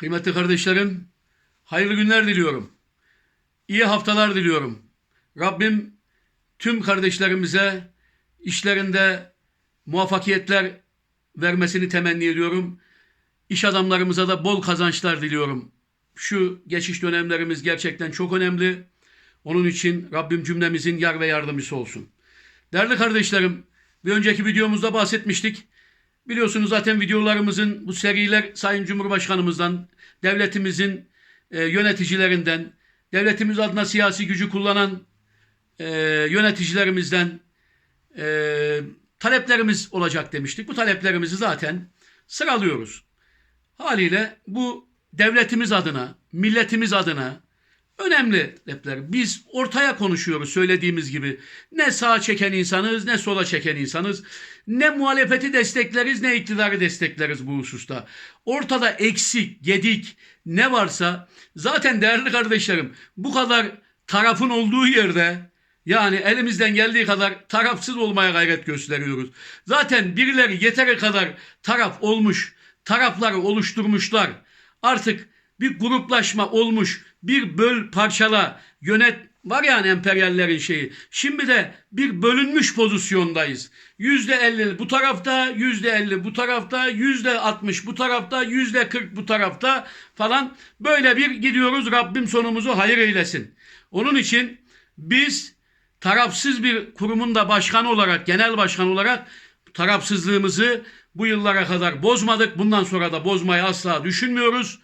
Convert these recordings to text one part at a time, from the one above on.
Kıymetli kardeşlerim, hayırlı günler diliyorum. İyi haftalar diliyorum. Rabbim tüm kardeşlerimize işlerinde muvaffakiyetler vermesini temenni ediyorum. İş adamlarımıza da bol kazançlar diliyorum. Şu geçiş dönemlerimiz gerçekten çok önemli. Onun için Rabbim cümlemizin yar ve yardımcısı olsun. Değerli kardeşlerim, bir önceki videomuzda bahsetmiştik. Biliyorsunuz zaten videolarımızın bu seriler Sayın Cumhurbaşkanımızdan, devletimizin e, yöneticilerinden, devletimiz adına siyasi gücü kullanan e, yöneticilerimizden e, taleplerimiz olacak demiştik. Bu taleplerimizi zaten sıralıyoruz. Haliyle bu devletimiz adına, milletimiz adına önemli talepler. Biz ortaya konuşuyoruz söylediğimiz gibi. Ne sağa çeken insanız ne sola çeken insanız. Ne muhalefeti destekleriz ne iktidarı destekleriz bu hususta. Ortada eksik, gedik ne varsa zaten değerli kardeşlerim bu kadar tarafın olduğu yerde yani elimizden geldiği kadar tarafsız olmaya gayret gösteriyoruz. Zaten birileri yeteri kadar taraf olmuş, tarafları oluşturmuşlar. Artık bir gruplaşma olmuş, bir böl parçala yönet var yani emperyallerin şeyi. Şimdi de bir bölünmüş pozisyondayız. Yüzde elli bu tarafta, yüzde elli bu tarafta, yüzde altmış bu tarafta, yüzde kırk bu tarafta falan. Böyle bir gidiyoruz. Rabbim sonumuzu hayır eylesin. Onun için biz tarafsız bir kurumun da başkanı olarak, genel başkan olarak tarafsızlığımızı bu yıllara kadar bozmadık. Bundan sonra da bozmayı asla düşünmüyoruz.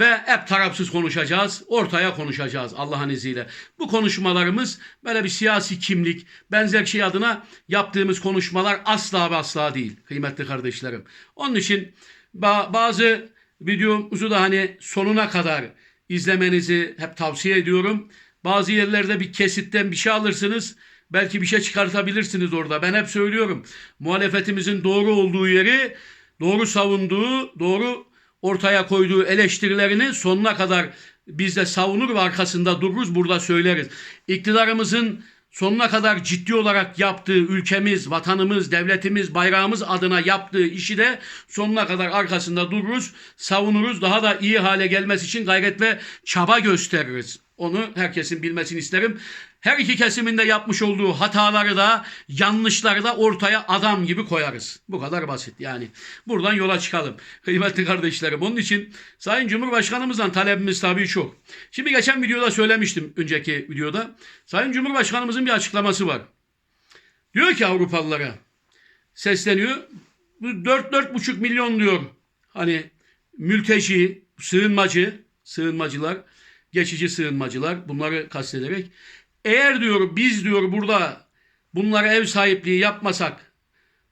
Ve hep tarafsız konuşacağız, ortaya konuşacağız Allah'ın izniyle. Bu konuşmalarımız böyle bir siyasi kimlik, benzer şey adına yaptığımız konuşmalar asla ve asla değil kıymetli kardeşlerim. Onun için ba- bazı videomuzu da hani sonuna kadar izlemenizi hep tavsiye ediyorum. Bazı yerlerde bir kesitten bir şey alırsınız. Belki bir şey çıkartabilirsiniz orada. Ben hep söylüyorum. Muhalefetimizin doğru olduğu yeri, doğru savunduğu, doğru ortaya koyduğu eleştirilerini sonuna kadar biz de savunur ve arkasında dururuz burada söyleriz. İktidarımızın sonuna kadar ciddi olarak yaptığı ülkemiz, vatanımız, devletimiz, bayrağımız adına yaptığı işi de sonuna kadar arkasında dururuz, savunuruz. Daha da iyi hale gelmesi için gayret ve çaba gösteririz. Onu herkesin bilmesini isterim. Her iki kesimin de yapmış olduğu hataları da yanlışları da ortaya adam gibi koyarız. Bu kadar basit yani. Buradan yola çıkalım. Kıymetli kardeşlerim. Onun için Sayın Cumhurbaşkanımızdan talebimiz tabii çok. Şimdi geçen videoda söylemiştim önceki videoda. Sayın Cumhurbaşkanımızın bir açıklaması var. Diyor ki Avrupalılara sesleniyor. Bu 4-4,5 milyon diyor. Hani mülteci, sığınmacı, sığınmacılar, geçici sığınmacılar bunları kastederek eğer diyor biz diyor burada bunlara ev sahipliği yapmasak,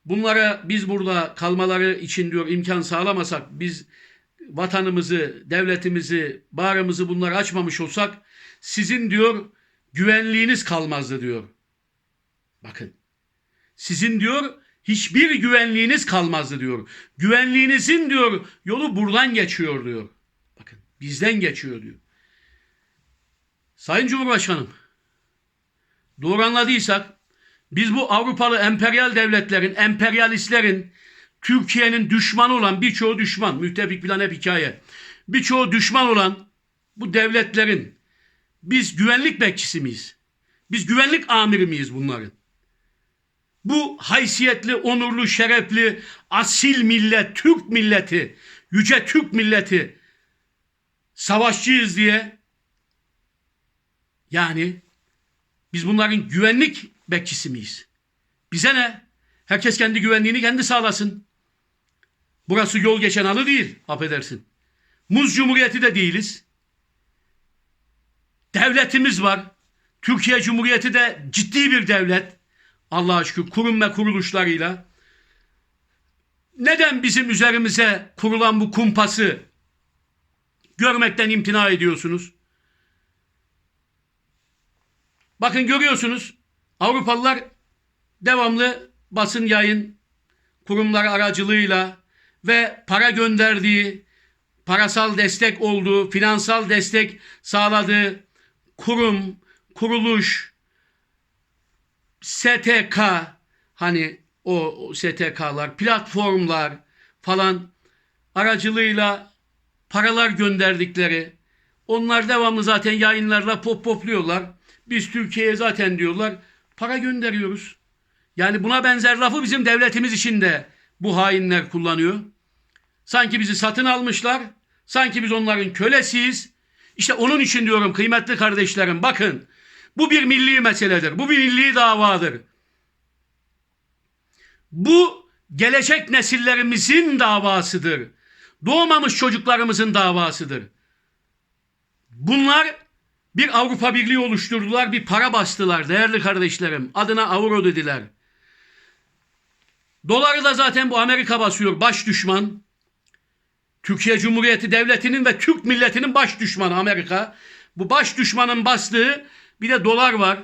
bunlara biz burada kalmaları için diyor imkan sağlamasak, biz vatanımızı, devletimizi, bağrımızı bunlara açmamış olsak sizin diyor güvenliğiniz kalmazdı diyor. Bakın. Sizin diyor hiçbir güvenliğiniz kalmazdı diyor. Güvenliğinizin diyor yolu buradan geçiyor diyor. Bakın bizden geçiyor diyor. Sayın Cumhurbaşkanım doğru anladıysak biz bu Avrupalı emperyal devletlerin, emperyalistlerin Türkiye'nin düşmanı olan birçoğu düşman, müttefik falan hep hikaye. Birçoğu düşman olan bu devletlerin biz güvenlik bekçisi miyiz? Biz güvenlik amiri miyiz bunların? Bu haysiyetli, onurlu, şerefli, asil millet, Türk milleti, yüce Türk milleti savaşçıyız diye yani biz bunların güvenlik bekçisi miyiz? Bize ne? Herkes kendi güvenliğini kendi sağlasın. Burası yol geçen alı değil, affedersin. Muz Cumhuriyeti de değiliz. Devletimiz var. Türkiye Cumhuriyeti de ciddi bir devlet. Allah'a şükür kurum ve kuruluşlarıyla. Neden bizim üzerimize kurulan bu kumpası görmekten imtina ediyorsunuz? Bakın görüyorsunuz Avrupalılar devamlı basın yayın kurumları aracılığıyla ve para gönderdiği, parasal destek olduğu, finansal destek sağladığı kurum, kuruluş, STK hani o, STK'lar, platformlar falan aracılığıyla paralar gönderdikleri. Onlar devamlı zaten yayınlarla pop popluyorlar. Biz Türkiye'ye zaten diyorlar para gönderiyoruz. Yani buna benzer lafı bizim devletimiz için de bu hainler kullanıyor. Sanki bizi satın almışlar. Sanki biz onların kölesiyiz. İşte onun için diyorum kıymetli kardeşlerim bakın. Bu bir milli meseledir. Bu bir milli davadır. Bu gelecek nesillerimizin davasıdır. Doğmamış çocuklarımızın davasıdır. Bunlar bir Avrupa Birliği oluşturdular, bir para bastılar değerli kardeşlerim. Adına avro dediler. Doları da zaten bu Amerika basıyor, baş düşman. Türkiye Cumhuriyeti Devleti'nin ve Türk milletinin baş düşmanı Amerika. Bu baş düşmanın bastığı bir de dolar var.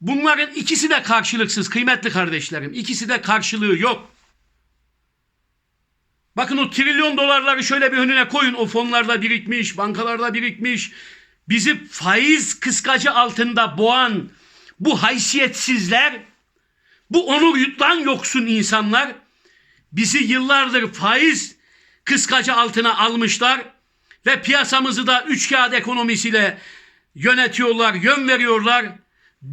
Bunların ikisi de karşılıksız kıymetli kardeşlerim. İkisi de karşılığı yok. Bakın o trilyon dolarları şöyle bir önüne koyun. O fonlarda birikmiş, bankalarda birikmiş. Bizi faiz kıskacı altında boğan bu haysiyetsizler, bu onur yutan yoksun insanlar bizi yıllardır faiz kıskacı altına almışlar ve piyasamızı da üç kağıt ekonomisiyle yönetiyorlar, yön veriyorlar.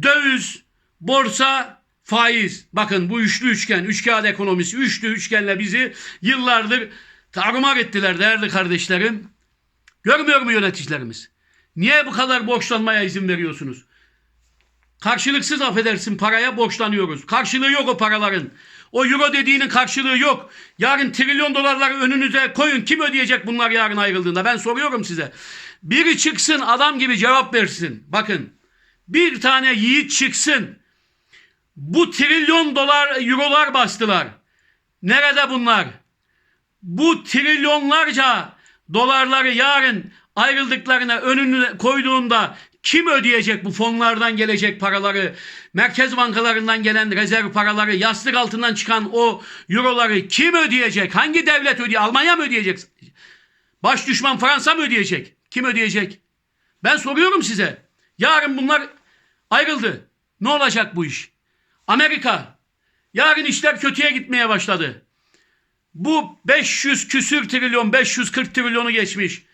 Döviz, borsa, faiz. Bakın bu üçlü üçgen, üç kağıt ekonomisi, üçlü üçgenle bizi yıllardır tarumar ettiler değerli kardeşlerim. Görmüyor mu yöneticilerimiz? Niye bu kadar borçlanmaya izin veriyorsunuz? Karşılıksız affedersin paraya borçlanıyoruz. Karşılığı yok o paraların. O euro dediğinin karşılığı yok. Yarın trilyon dolarları önünüze koyun. Kim ödeyecek bunlar yarın ayrıldığında? Ben soruyorum size. Biri çıksın adam gibi cevap versin. Bakın bir tane yiğit çıksın. Bu trilyon dolar eurolar bastılar. Nerede bunlar? Bu trilyonlarca dolarları yarın ayrıldıklarına önüne koyduğunda kim ödeyecek bu fonlardan gelecek paraları, merkez bankalarından gelen rezerv paraları, yastık altından çıkan o euroları kim ödeyecek? Hangi devlet ödeyecek? Almanya mı ödeyecek? Baş düşman Fransa mı ödeyecek? Kim ödeyecek? Ben soruyorum size. Yarın bunlar ayrıldı. Ne olacak bu iş? Amerika. Yarın işler kötüye gitmeye başladı. Bu 500 küsür trilyon, 540 trilyonu geçmiş.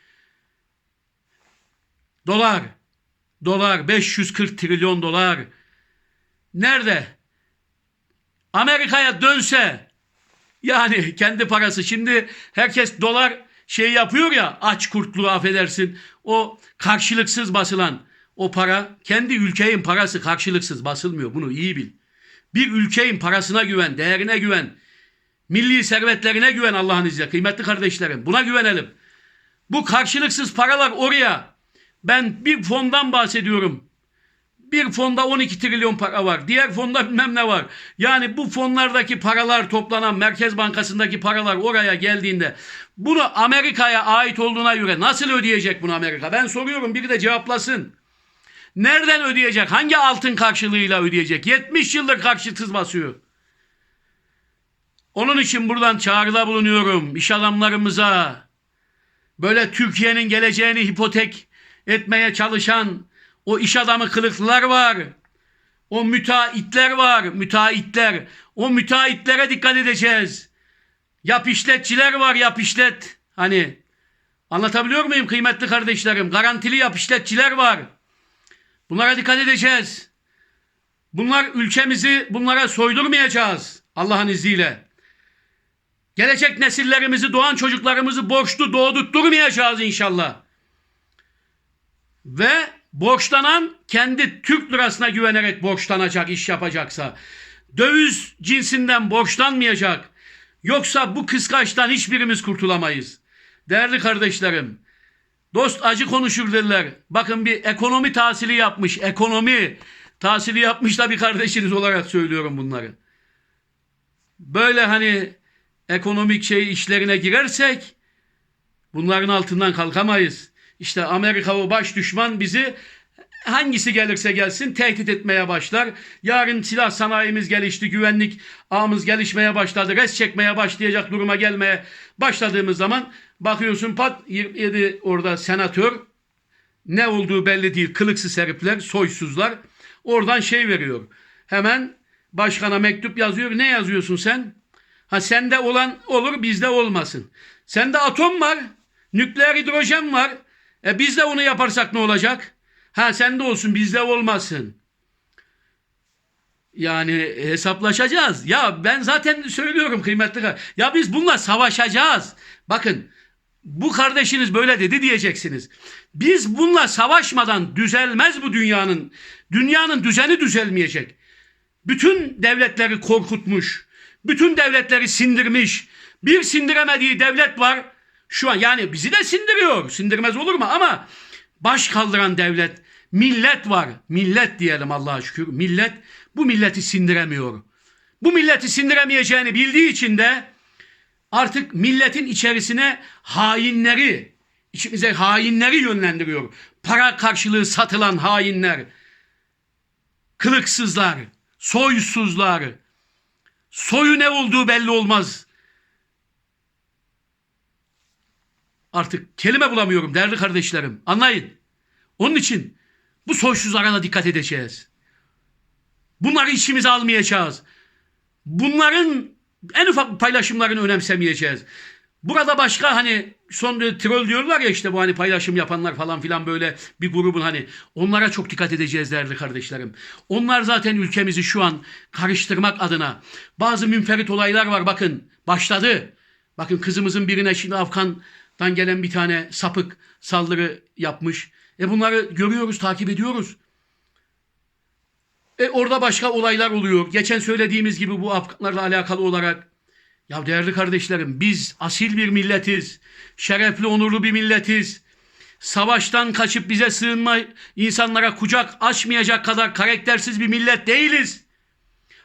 Dolar. Dolar 540 trilyon dolar. Nerede? Amerika'ya dönse yani kendi parası. Şimdi herkes dolar şey yapıyor ya aç kurtluğu affedersin. O karşılıksız basılan o para kendi ülkenin parası karşılıksız basılmıyor. Bunu iyi bil. Bir ülkenin parasına güven, değerine güven. Milli servetlerine güven Allah'ın izniyle. Kıymetli kardeşlerim buna güvenelim. Bu karşılıksız paralar oraya ben bir fondan bahsediyorum. Bir fonda 12 trilyon para var. Diğer fonda bilmem ne var. Yani bu fonlardaki paralar toplanan Merkez Bankası'ndaki paralar oraya geldiğinde bunu Amerika'ya ait olduğuna göre nasıl ödeyecek bunu Amerika? Ben soruyorum biri de cevaplasın. Nereden ödeyecek? Hangi altın karşılığıyla ödeyecek? 70 yıldır karşılıksız basıyor. Onun için buradan çağrıda bulunuyorum iş adamlarımıza. Böyle Türkiye'nin geleceğini hipotek etmeye çalışan o iş adamı kılıklılar var. O müteahhitler var, müteahhitler. O müteahhitlere dikkat edeceğiz. Yap işletçiler var, yap işlet. Hani anlatabiliyor muyum kıymetli kardeşlerim? Garantili yap işletçiler var. Bunlara dikkat edeceğiz. Bunlar ülkemizi bunlara soydurmayacağız Allah'ın izniyle. Gelecek nesillerimizi, doğan çocuklarımızı borçlu doğdurtturmayacağız inşallah. Ve borçlanan kendi Türk lirasına güvenerek borçlanacak iş yapacaksa. Döviz cinsinden borçlanmayacak. Yoksa bu kıskaçtan hiçbirimiz kurtulamayız. Değerli kardeşlerim, dost acı konuşur derler. Bakın bir ekonomi tahsili yapmış, ekonomi tahsili yapmış da bir kardeşiniz olarak söylüyorum bunları. Böyle hani ekonomik şey işlerine girersek bunların altından kalkamayız. İşte Amerika o baş düşman bizi hangisi gelirse gelsin tehdit etmeye başlar. Yarın silah sanayimiz gelişti, güvenlik ağımız gelişmeye başladı, res çekmeye başlayacak duruma gelmeye başladığımız zaman bakıyorsun pat 27 orada senatör ne olduğu belli değil. Kılıksız herifler, soysuzlar oradan şey veriyor. Hemen başkana mektup yazıyor. Ne yazıyorsun sen? Ha sende olan olur bizde olmasın. Sende atom var. Nükleer hidrojen var. E biz de onu yaparsak ne olacak? Ha sende olsun bizde olmasın. Yani hesaplaşacağız. Ya ben zaten söylüyorum kıymetli kar- Ya biz bununla savaşacağız. Bakın bu kardeşiniz böyle dedi diyeceksiniz. Biz bununla savaşmadan düzelmez bu dünyanın. Dünyanın düzeni düzelmeyecek. Bütün devletleri korkutmuş. Bütün devletleri sindirmiş. Bir sindiremediği devlet var. Şu an yani bizi de sindiriyor. Sindirmez olur mu? Ama baş kaldıran devlet, millet var. Millet diyelim Allah'a şükür. Millet bu milleti sindiremiyor. Bu milleti sindiremeyeceğini bildiği için de artık milletin içerisine hainleri, içimize hainleri yönlendiriyor. Para karşılığı satılan hainler, kılıksızlar, soysuzlar, soyu ne olduğu belli olmaz. Artık kelime bulamıyorum değerli kardeşlerim. Anlayın. Onun için bu soysuzlara da dikkat edeceğiz. Bunları içimize almayacağız. Bunların en ufak paylaşımlarını önemsemeyeceğiz. Burada başka hani son troll diyorlar ya işte bu hani paylaşım yapanlar falan filan böyle bir grubun hani onlara çok dikkat edeceğiz değerli kardeşlerim. Onlar zaten ülkemizi şu an karıştırmak adına bazı münferit olaylar var bakın başladı. Bakın kızımızın birine şimdi Afgan'dan gelen bir tane sapık saldırı yapmış. E bunları görüyoruz, takip ediyoruz. E orada başka olaylar oluyor. Geçen söylediğimiz gibi bu Afganlarla alakalı olarak. Ya değerli kardeşlerim biz asil bir milletiz. Şerefli, onurlu bir milletiz. Savaştan kaçıp bize sığınma insanlara kucak açmayacak kadar karaktersiz bir millet değiliz.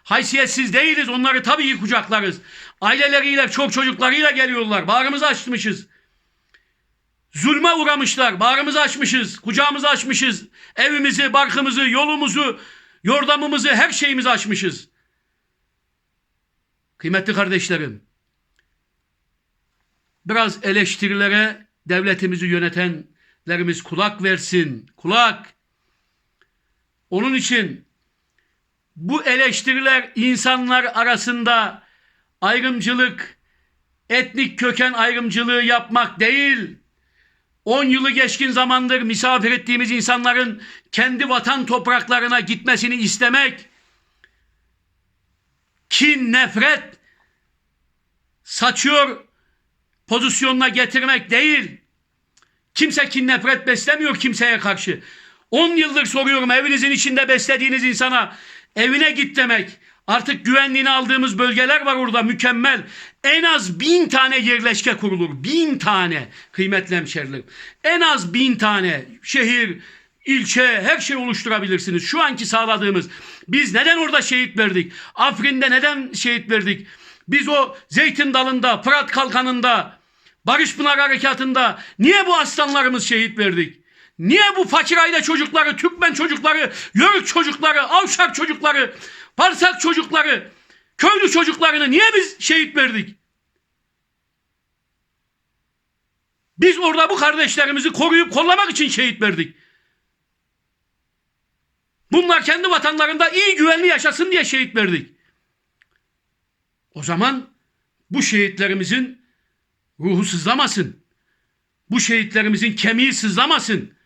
Haysiyetsiz değiliz. Onları tabii ki kucaklarız. Aileleriyle, çok çocuklarıyla geliyorlar. Bağrımızı açmışız. Zulme uğramışlar. Bağrımızı açmışız. Kucağımızı açmışız. Evimizi, barkımızı, yolumuzu, yordamımızı, her şeyimizi açmışız. Kıymetli kardeşlerim, biraz eleştirilere devletimizi yönetenlerimiz kulak versin. Kulak. Onun için bu eleştiriler insanlar arasında ayrımcılık, etnik köken ayrımcılığı yapmak değil. 10 yılı geçkin zamandır misafir ettiğimiz insanların kendi vatan topraklarına gitmesini istemek, kin, nefret saçıyor pozisyonuna getirmek değil. Kimse kin, nefret beslemiyor kimseye karşı. 10 yıldır soruyorum evinizin içinde beslediğiniz insana evine git demek. Artık güvenliğini aldığımız bölgeler var orada mükemmel. En az bin tane yerleşke kurulur. Bin tane kıymetli hemşerilerim. En az bin tane şehir, ilçe her şey oluşturabilirsiniz. Şu anki sağladığımız. Biz neden orada şehit verdik? Afrin'de neden şehit verdik? Biz o zeytin dalında, Fırat kalkanında, Barış Pınar Harekatı'nda niye bu aslanlarımız şehit verdik? Niye bu fakir aile çocukları, Türkmen çocukları, Yörük çocukları, Avşar çocukları, Parsak çocukları, köylü çocuklarını niye biz şehit verdik? Biz orada bu kardeşlerimizi koruyup kollamak için şehit verdik. Bunlar kendi vatanlarında iyi güvenli yaşasın diye şehit verdik. O zaman bu şehitlerimizin ruhu sızlamasın. Bu şehitlerimizin kemiği sızlamasın.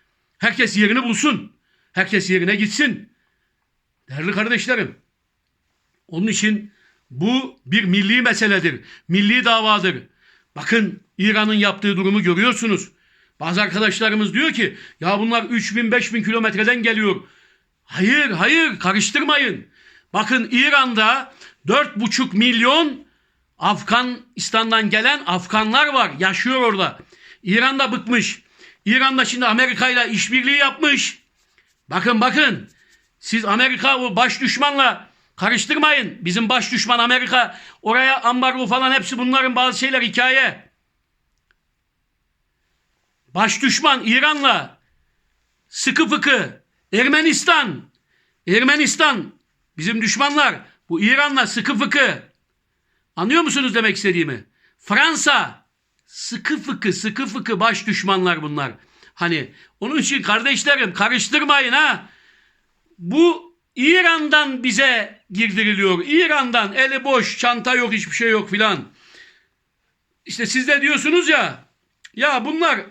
Herkes yerini bulsun. Herkes yerine gitsin. Değerli kardeşlerim. Onun için bu bir milli meseledir. Milli davadır. Bakın İran'ın yaptığı durumu görüyorsunuz. Bazı arkadaşlarımız diyor ki ya bunlar 3000 5000 kilometreden geliyor. Hayır hayır karıştırmayın. Bakın İran'da 4,5 milyon Afganistan'dan gelen Afganlar var. Yaşıyor orada. İran'da bıkmış. İran'da şimdi Amerika ile işbirliği yapmış. Bakın bakın. Siz Amerika o baş düşmanla karıştırmayın. Bizim baş düşman Amerika. Oraya ambargo falan hepsi bunların bazı şeyler hikaye. Baş düşman İran'la sıkı fıkı Ermenistan. Ermenistan bizim düşmanlar. Bu İran'la sıkı fıkı. Anlıyor musunuz demek istediğimi? Fransa sıkı fıkı sıkı fıkı baş düşmanlar bunlar. Hani onun için kardeşlerim karıştırmayın ha. Bu İran'dan bize girdiriliyor. İran'dan eli boş, çanta yok, hiçbir şey yok filan. İşte siz de diyorsunuz ya Ya bunlar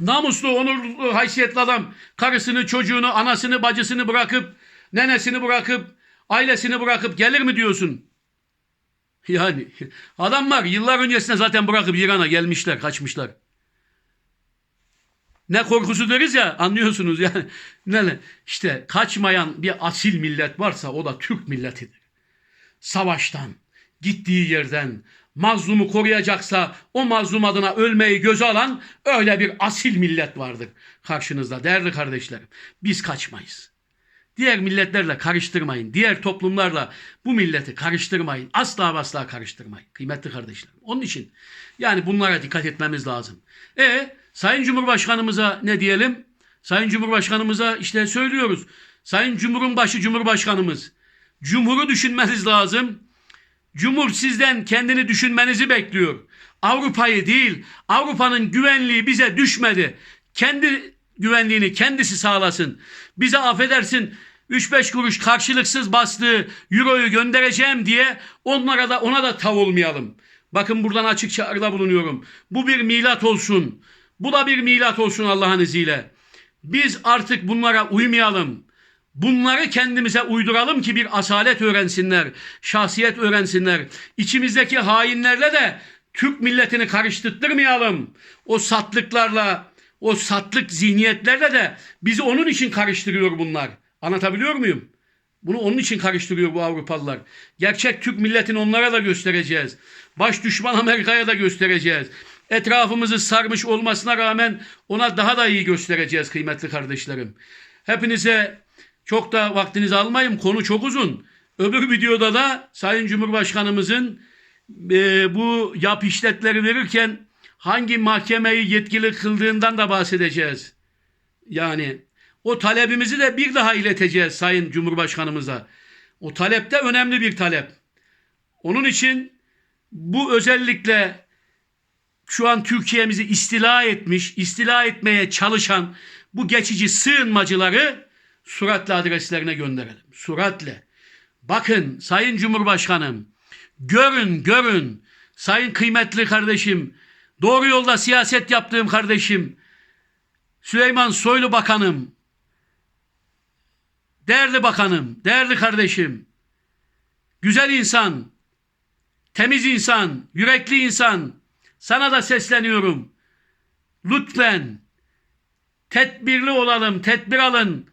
namuslu, onurlu, haysiyetli adam karısını, çocuğunu, anasını, bacısını bırakıp, nenesini bırakıp, ailesini bırakıp gelir mi diyorsun? Yani adamlar yıllar öncesinde zaten bırakıp İran'a gelmişler, kaçmışlar. Ne korkusu deriz ya anlıyorsunuz yani. Ne, işte kaçmayan bir asil millet varsa o da Türk milletidir. Savaştan, gittiği yerden, mazlumu koruyacaksa o mazlum adına ölmeyi göze alan öyle bir asil millet vardır karşınızda değerli kardeşlerim. Biz kaçmayız. Diğer milletlerle karıştırmayın. Diğer toplumlarla bu milleti karıştırmayın. Asla asla karıştırmayın. Kıymetli kardeşlerim. Onun için yani bunlara dikkat etmemiz lazım. E Sayın Cumhurbaşkanımıza ne diyelim? Sayın Cumhurbaşkanımıza işte söylüyoruz. Sayın Cumhurun başı Cumhurbaşkanımız. Cumhuru düşünmeniz lazım. Cumhur sizden kendini düşünmenizi bekliyor. Avrupa'yı değil, Avrupa'nın güvenliği bize düşmedi. Kendi güvenliğini kendisi sağlasın. Bize affedersin 3-5 kuruş karşılıksız bastığı euroyu göndereceğim diye onlara da ona da tav olmayalım. Bakın buradan açık çağrıda bulunuyorum. Bu bir milat olsun. Bu da bir milat olsun Allah'ın izniyle. Biz artık bunlara uymayalım. Bunları kendimize uyduralım ki bir asalet öğrensinler, şahsiyet öğrensinler. İçimizdeki hainlerle de Türk milletini karıştırtmayalım. O satlıklarla, o satlık zihniyetlerle de bizi onun için karıştırıyor bunlar. Anlatabiliyor muyum? Bunu onun için karıştırıyor bu Avrupalılar. Gerçek Türk milletini onlara da göstereceğiz. Baş düşman Amerika'ya da göstereceğiz. Etrafımızı sarmış olmasına rağmen ona daha da iyi göstereceğiz kıymetli kardeşlerim. Hepinize çok da vaktinizi almayayım. Konu çok uzun. Öbür videoda da Sayın Cumhurbaşkanımızın e, bu yap işletleri verirken hangi mahkemeyi yetkili kıldığından da bahsedeceğiz. Yani o talebimizi de bir daha ileteceğiz Sayın Cumhurbaşkanımıza. O talep de önemli bir talep. Onun için bu özellikle şu an Türkiye'mizi istila etmiş, istila etmeye çalışan bu geçici sığınmacıları suratla adreslerine gönderelim. Suratla. Bakın Sayın Cumhurbaşkanım, görün görün sayın kıymetli kardeşim, doğru yolda siyaset yaptığım kardeşim, Süleyman Soylu Bakanım, değerli bakanım, değerli kardeşim, güzel insan, temiz insan, yürekli insan, sana da sesleniyorum. Lütfen tedbirli olalım, tedbir alın.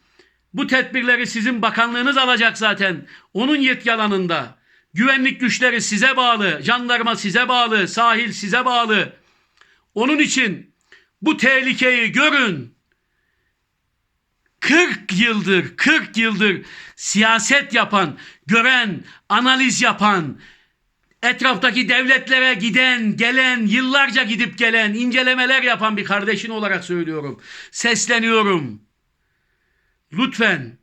Bu tedbirleri sizin bakanlığınız alacak zaten. Onun yetki alanında. Güvenlik güçleri size bağlı, jandarma size bağlı, sahil size bağlı. Onun için bu tehlikeyi görün. 40 yıldır, 40 yıldır siyaset yapan, gören, analiz yapan, etraftaki devletlere giden, gelen, yıllarca gidip gelen, incelemeler yapan bir kardeşin olarak söylüyorum. Sesleniyorum. Lütfen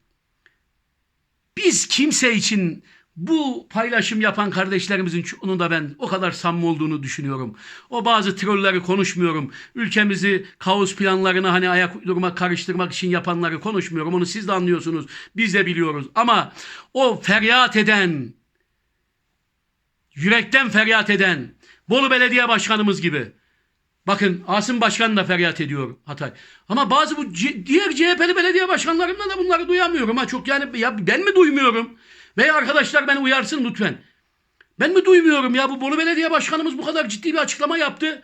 biz kimse için bu paylaşım yapan kardeşlerimizin çoğunun da ben o kadar samimi olduğunu düşünüyorum. O bazı trolleri konuşmuyorum. Ülkemizi kaos planlarına hani ayak uydurmak, karıştırmak için yapanları konuşmuyorum. Onu siz de anlıyorsunuz. Biz de biliyoruz. Ama o feryat eden, yürekten feryat eden Bolu Belediye Başkanımız gibi. Bakın Asım Başkan da feryat ediyor Hatay. Ama bazı bu diğer CHP'li belediye başkanlarımdan da bunları duyamıyorum. Ha çok yani ya ben mi duymuyorum? Veya arkadaşlar beni uyarsın lütfen. Ben mi duymuyorum ya bu Bolu Belediye Başkanımız bu kadar ciddi bir açıklama yaptı.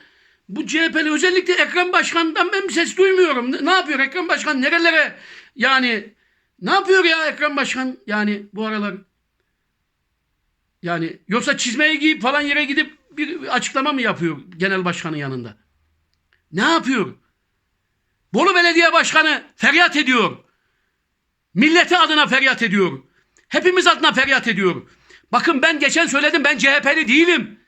Bu CHP'li özellikle Ekrem Başkan'dan ben ses duymuyorum. Ne, ne yapıyor Ekrem Başkan? Nerelere yani ne yapıyor ya Ekrem Başkan? Yani bu aralar yani yoksa çizmeyi giyip falan yere gidip bir açıklama mı yapıyor genel başkanın yanında? Ne yapıyor? Bolu Belediye Başkanı feryat ediyor. Milleti adına feryat ediyor. Hepimiz adına feryat ediyor. Bakın ben geçen söyledim ben CHP'li değilim.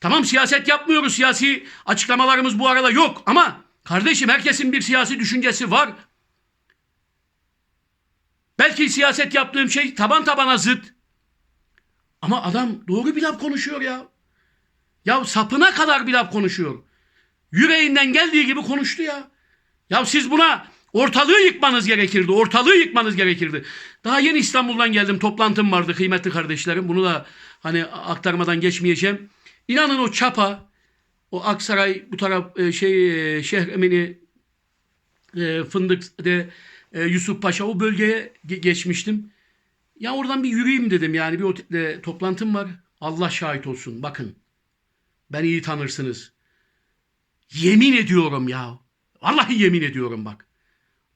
Tamam siyaset yapmıyoruz. Siyasi açıklamalarımız bu arada yok. Ama kardeşim herkesin bir siyasi düşüncesi var. Belki siyaset yaptığım şey taban tabana zıt. Ama adam doğru bir laf konuşuyor ya. Ya sapına kadar bir laf konuşuyor. Yüreğinden geldiği gibi konuştu ya. Ya siz buna ortalığı yıkmanız gerekirdi. Ortalığı yıkmanız gerekirdi. Daha yeni İstanbul'dan geldim. Toplantım vardı kıymetli kardeşlerim. Bunu da hani aktarmadan geçmeyeceğim. İnanın o çapa o Aksaray bu taraf e, şey e, Şehremini e, Fındık de e, Yusuf Paşa o bölgeye ge- geçmiştim. Ya oradan bir yürüyeyim dedim yani bir otelde toplantım var. Allah şahit olsun bakın. Beni iyi tanırsınız. Yemin ediyorum ya. Vallahi yemin ediyorum bak.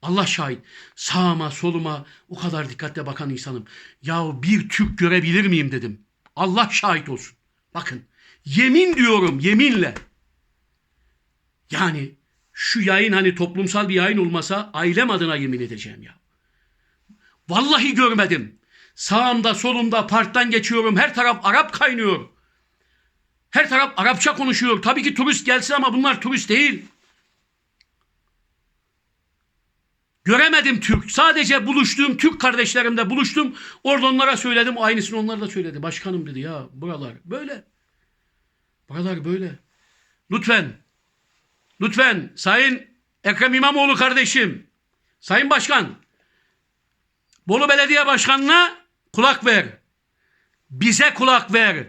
Allah şahit. Sağıma soluma o kadar dikkatle bakan insanım. Ya bir Türk görebilir miyim dedim. Allah şahit olsun. Bakın yemin diyorum yeminle. Yani şu yayın hani toplumsal bir yayın olmasa ailem adına yemin edeceğim ya. Vallahi görmedim. Sağımda solumda parktan geçiyorum. Her taraf Arap kaynıyor. Her taraf Arapça konuşuyor. Tabii ki turist gelsin ama bunlar turist değil. Göremedim Türk. Sadece buluştuğum Türk kardeşlerimle buluştum. Orada onlara söyledim. Aynısını onlar da söyledi. Başkanım dedi ya buralar böyle. Buralar böyle. Lütfen. Lütfen Sayın Ekrem İmamoğlu kardeşim. Sayın Başkan. Bolu Belediye Başkanı'na kulak ver. Bize kulak ver.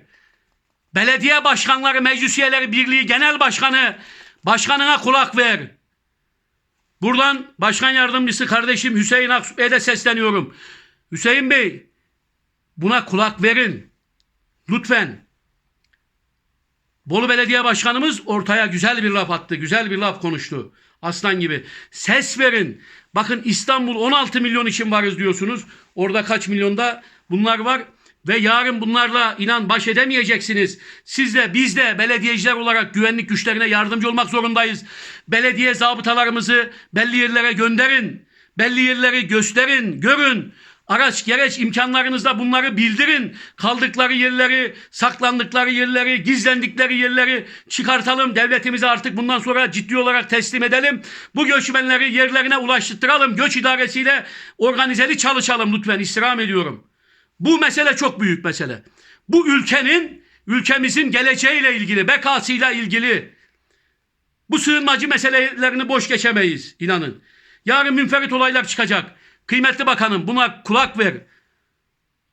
Belediye Başkanları Meclis Üyeleri Birliği Genel Başkanı başkanına kulak ver. Buradan Başkan Yardımcısı kardeşim Hüseyin Aksu Bey'e de sesleniyorum. Hüseyin Bey buna kulak verin. Lütfen. Bolu Belediye Başkanımız ortaya güzel bir laf attı. Güzel bir laf konuştu. Aslan gibi. Ses verin. Bakın İstanbul 16 milyon için varız diyorsunuz. Orada kaç milyonda bunlar var. Ve yarın bunlarla inan baş edemeyeceksiniz. Siz de biz de belediyeciler olarak güvenlik güçlerine yardımcı olmak zorundayız. Belediye zabıtalarımızı belli yerlere gönderin. Belli yerleri gösterin, görün. Araç gereç imkanlarınızda bunları bildirin. Kaldıkları yerleri, saklandıkları yerleri, gizlendikleri yerleri çıkartalım. Devletimize artık bundan sonra ciddi olarak teslim edelim. Bu göçmenleri yerlerine ulaştıralım. Göç idaresiyle organizeli çalışalım lütfen istirham ediyorum. Bu mesele çok büyük mesele. Bu ülkenin, ülkemizin geleceğiyle ilgili, bekasıyla ilgili. Bu sığınmacı meselelerini boş geçemeyiz inanın. Yarın münferit olaylar çıkacak. Kıymetli bakanım buna kulak ver.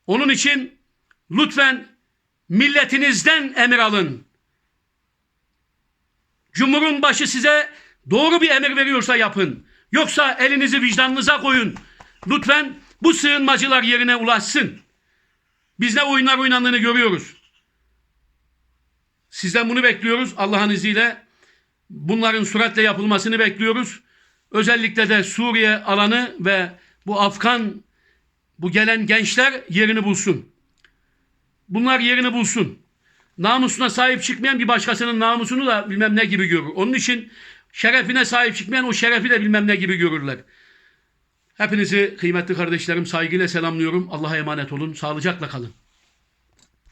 Onun için lütfen milletinizden emir alın. Cumhurun başı size doğru bir emir veriyorsa yapın. Yoksa elinizi vicdanınıza koyun. Lütfen bu sığınmacılar yerine ulaşsın. Biz ne oyunlar oynandığını görüyoruz. Sizden bunu bekliyoruz Allah'ın izniyle. Bunların süratle yapılmasını bekliyoruz. Özellikle de Suriye alanı ve bu Afgan bu gelen gençler yerini bulsun. Bunlar yerini bulsun. Namusuna sahip çıkmayan bir başkasının namusunu da bilmem ne gibi görür. Onun için şerefine sahip çıkmayan o şerefi de bilmem ne gibi görürler. Hepinizi kıymetli kardeşlerim saygıyla selamlıyorum. Allah'a emanet olun. Sağlıcakla kalın.